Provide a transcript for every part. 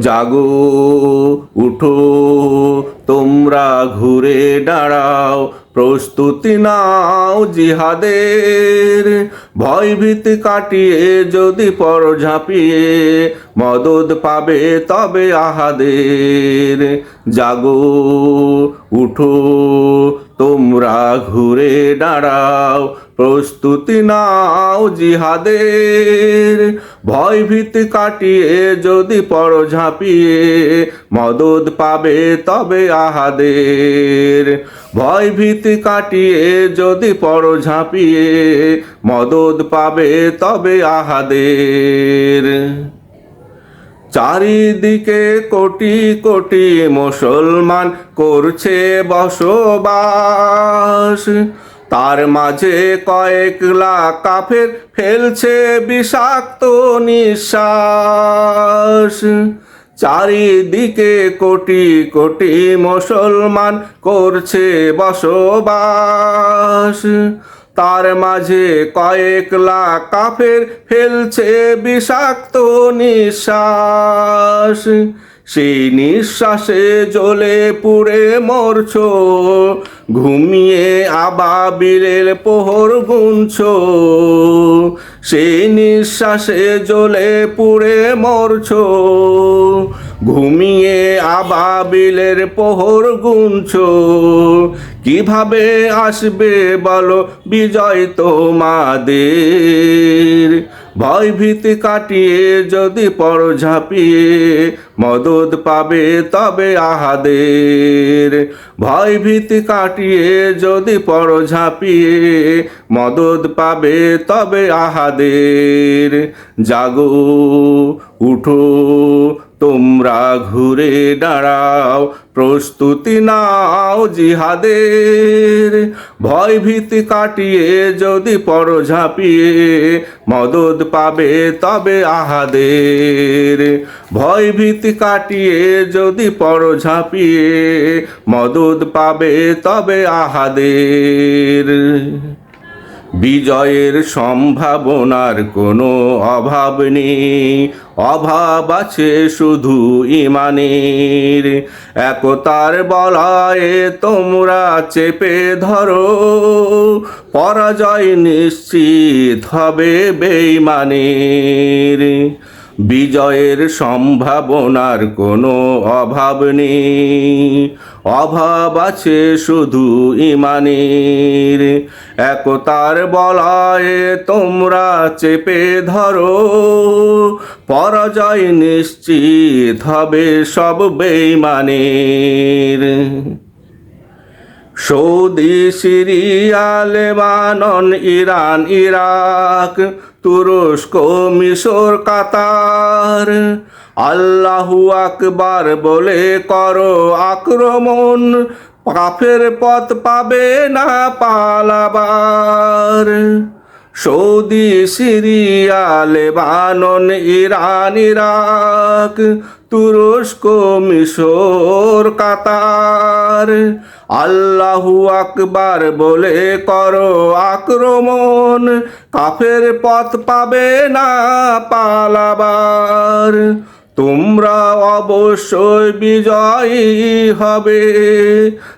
জাগো, উঠো, তোমরা ঘুরে দাঁড়াও, প্রস্তুতি নাও জিহাদের। ভয়ভীতি কাটিয়ে যদি পর ঝাঁপিয়ে মদদ পাবে তবে আহাদের। জাগো, উঠো, তোমরা ঘুরে দাঁড়াও প্রস্তুতি নাও জিহাদের। ভয়ভীতি কাটিয়ে যদি পর ঝাঁপিয়ে মদদ পাবে তবে আহাদের। ভয়ভীতি কাটিয়ে যদি পর ঝাঁপিয়ে মদদ পাবে তবে আহাদের। চারিদিকে কোটি কোটি মুসলমান করছে বসবাস। তার মাঝে কয়েক লাখ কাফের ফেলছে বিষাক্ত নিঃশ্বাস। চারিদিকে কোটি কোটি মুসলমান করছে বসবাস। তার মাঝে কয়েক লাখ কাফের ফেলছে বিষাক্ত নিঃশ্বাস। সেই নিঃশ্বাসে জ্বলে পুড়ে মরছ ঘুমিয়ে আবাবিলের পোহর গুনছ সেই নিঃশ্বাসে জ্বলে পুড়ে মরছ। ঘুমিয়ে আবাবিলের পোহর গুনছ। কীভাবে আসবে বলো বিজয় তোমাদের? ভয়ভীতি কাটিয়ে যদি পর ঝাঁপিয়ে মদত পাবে তবে আহাদের। ভয়ভীতি কাটিয়ে যদি পর ঝাঁপিয়ে মদত পাবে তবে আহাদের। জাগো, উঠো তোমরা ঘুরে দাঁড়াও, প্রস্তুতি নাও জিহাদের। ভয়ভীতি কাটিয়ে যদি পর ঝাঁপিয়ে মদদ পাবে তবে আহাদের। ভয়ভীতি কাটিয়ে যদি পর ঝাঁপিয়ে মদদ পাবে তবে আহাদের। বিজয়ের সম্ভাবনার কোনো অভাব নেই। অভাব আছে শুধু ইমানের। একতার বলায়ে তোমরা চেপে ধরো। পরাজয় নিশ্চিত হবে বেইমানের। বিজয়ের সম্ভাবনার কোনো অভাব নেই। অভাব আছে শুধু ইমানের। একতার বলায় তোমরা চেপে ধরো। পরাজয় নিশ্চিত হবে সব বেইমানের। Saudi, Syria, Lebanon, Iran, Iraq, তুরস্ক, মিশর, কাতার। আল্লাহু আকবার বলে, করো আক্রমণ, কাফের পথ পাবে না পালাবার। Saudi, Syria, Lebanon, Iran, Iraq, তুরস্ক, মিশর, কাতার। আল্লাহু আকবার বলে করো আক্রমণ, কাফের পথ পাবে না পালাবার। তোমরা অবশ্যই বিজয়ী হবে।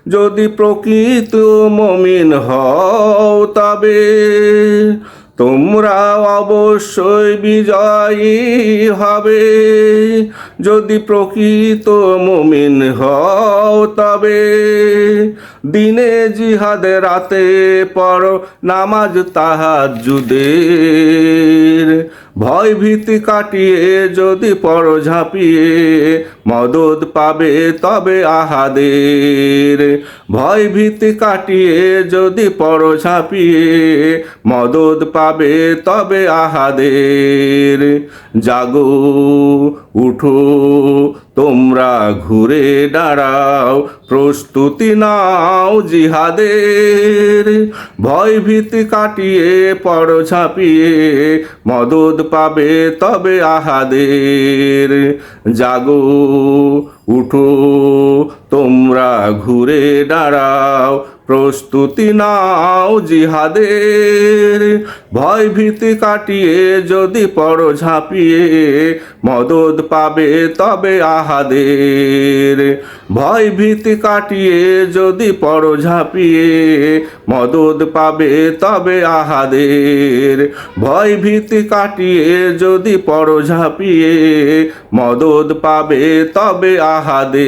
যদি প্রকৃত মমিন হও তবে তোমরা অবশ্যই বিজয়ী হবে। যদি প্রকৃত মুমিন হও তবে দিনে জিহাদে রাতে পড় নামাজ তাহাজুদের ভয় ভীতি কাটিয়ে যদি পর ঝাঁপিয়ে মদদ পাবে তবে আহাদের। ভয় ভীতি কাটিয়ে যদি পর ঝাঁপিয়ে মদদ পাবে তবে আহাদের। জাগো, উঠো, তোমরা ঘুরে দাঁড়াও, প্রস্তুতি নাও জিহাদের। ভয় ভীতি কাটিয়ে পর ঝাঁপিয়ে মদদ পাবে তবে আহাদের। জাগো উঠো তোমরা ঘুরে দাঁড়াও। প্রস্তুতি নাও জিহাদের। ভয় ভীতি কাটিয়ে যদি পড়ো ঝাঁপিয়ে মদদ পাবে তবে আহাদের। ভয় ভীতি কাটিয়ে যদি পড়ো ঝাঁপিয়ে মদদ পাবে তবে আহাদের। ভয় ভীতি কাটিয়ে যদি পড়ো ঝাঁপিয়ে মদদ পাবে তবে আহাদের।